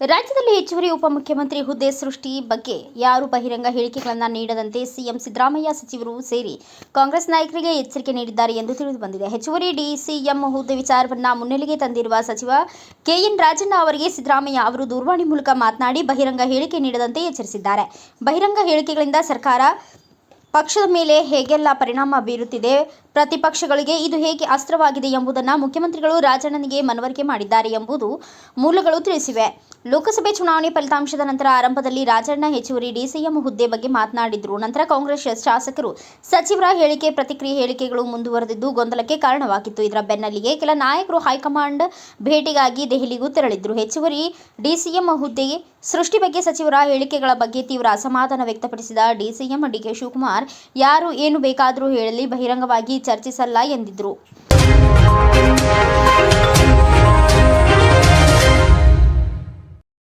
ಹೆಚ್ಚುವರಿ ಉಪಮುಖ್ಯಮಂತ್ರಿ ಹುದ್ದೆ ಸೃಷ್ಟಿ ಬಗ್ಗೆ ಯಾರು ಬಹಿರಂಗ ಹೇಳಿಕೆಗಳನ್ನು ನೀಡದಂತೆ ಸಿಎಂ ಸಿದ್ದರಾಮಯ್ಯ ಸಚಿವರು ಸೇರಿ ಕಾಂಗ್ರೆಸ್ ನಾಯಕರಿಗೆ ಎಚ್ಚರಿಕೆ ನೀಡಿದ್ದಾರೆ ಎಂದು ತಿಳಿದುಬಂದಿದೆ ಹೆಚ್ಚುವರಿ ಡಿಸಿಎಂ ಹುದ್ದೆ ವಿಚಾರವನ್ನ ಮುನ್ನೆಲೆಗೆ ತಂದಿರುವ ಸಚಿವ ಕೆಎನ್ ರಾಜಣ್ಣ ಅವರಿಗೆ ಸಿದ್ದರಾಮಯ್ಯ ಅವರು ದೂರವಾಣಿ ಮೂಲಕ ಮಾತನಾಡಿ ಬಹಿರಂಗ ಹೇಳಿಕೆ ನೀಡದಂತೆ ಎಚ್ಚರಿಸಿದ್ದಾರೆ. ಬಹಿರಂಗ ಹೇಳಿಕೆಗಳಿಂದ ಸರ್ಕಾರ ಪಕ್ಷದ ಮೇಲೆ ಹೇಗೆಲ್ಲ ಪರಿಣಾಮ ಬೀರುತ್ತಿದೆ, ಪ್ರತಿಪಕ್ಷಗಳಿಗೆ ಇದು ಹೇಗೆ ಅಸ್ತ್ರವಾಗಿದೆ ಎಂಬುದನ್ನು ಮುಖ್ಯಮಂತ್ರಿಗಳು ರಾಜಣ್ಣನಿಗೆ ಮನವರಿಕೆ ಮಾಡಿದ್ದಾರೆ ಎಂಬುದು ಮೂಲಗಳು ತಿಳಿಸಿವೆ. ಲೋಕಸಭೆ ಚುನಾವಣೆ ಫಲಿತಾಂಶದ ನಂತರ ಆರಂಭದಲ್ಲಿ ರಾಜಣ್ಣ ಹೆಚ್ಚುವರಿ ಡಿಸಿಎಂ ಹುದ್ದೆ ಬಗ್ಗೆ ಮಾತನಾಡಿದ್ರು. ನಂತರ ಕಾಂಗ್ರೆಸ್ ಶಾಸಕರು ಸಚಿವರ ಹೇಳಿಕೆ, ಪ್ರತಿಕ್ರಿಯೆ ಹೇಳಿಕೆಗಳು ಮುಂದುವರೆದಿದ್ದು ಗೊಂದಲಕ್ಕೆ ಕಾರಣವಾಗಿತ್ತು. ಇದರ ಬೆನ್ನಲ್ಲಿಗೆ ಕೆಲ ನಾಯಕರು ಹೈಕಮಾಂಡ್ ಭೇಟಿಗಾಗಿ ದೆಹಲಿಗೂ ತೆರಳಿದ್ರು. ಹೆಚ್ಚುವರಿ ಡಿಸಿಎಂ ಹುದ್ದೆ ಸೃಷ್ಟಿ ಬಗ್ಗೆ ಸಚಿವರ ಹೇಳಿಕೆಗಳ ಬಗ್ಗೆ ತೀವ್ರ ಅಸಮಾಧಾನ ವ್ಯಕ್ತಪಡಿಸಿದ ಡಿಸಿಎಂ ಡಿಕೆ ಶಿವಕುಮಾರ್ ಯಾರು ಏನು ಬೇಕಾದರೂ ಹೇಳಲಿ ಬಹಿರಂಗವಾಗಿ ಚರ್ಚಿಸಲ್ಲ ಎಂದಿದ್ರು.